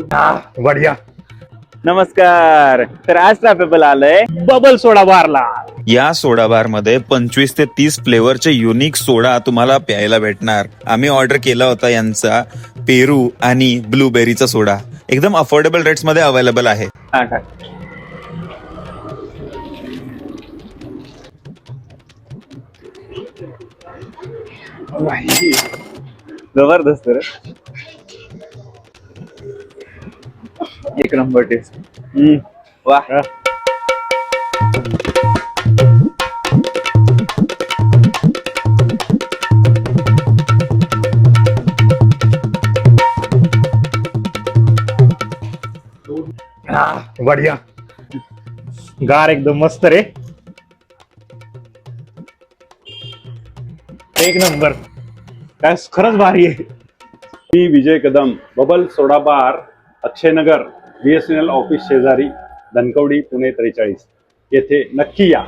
बढिया. नमस्कार. तर आज ट्रॅफेबल आलंय बबल सोडा बारला. या सोडा बारमध्ये पंचवीस ते तीस फ्लेवरचे युनिक सोडा तुम्हाला प्यायला भेटणार. आम्ही ऑर्डर केला होता यांचा पेरू आणि ब्लूबेरीचा सोडा. एकदम अफोर्डेबल रेट्समध्ये अवेलेबल आहे. हा टाक जबरदस्त रे. एक नंबर टेस्ट. वा. बढिया गार एकदम मस्त रे. एक नंबर. काय खरंच भारी आहे. मी Vijay Kadam bubble soda bar Akshaynagar. B S N L office शेजारी धनकवडी पुणे त्रेचाळीस. येथे नक्की या.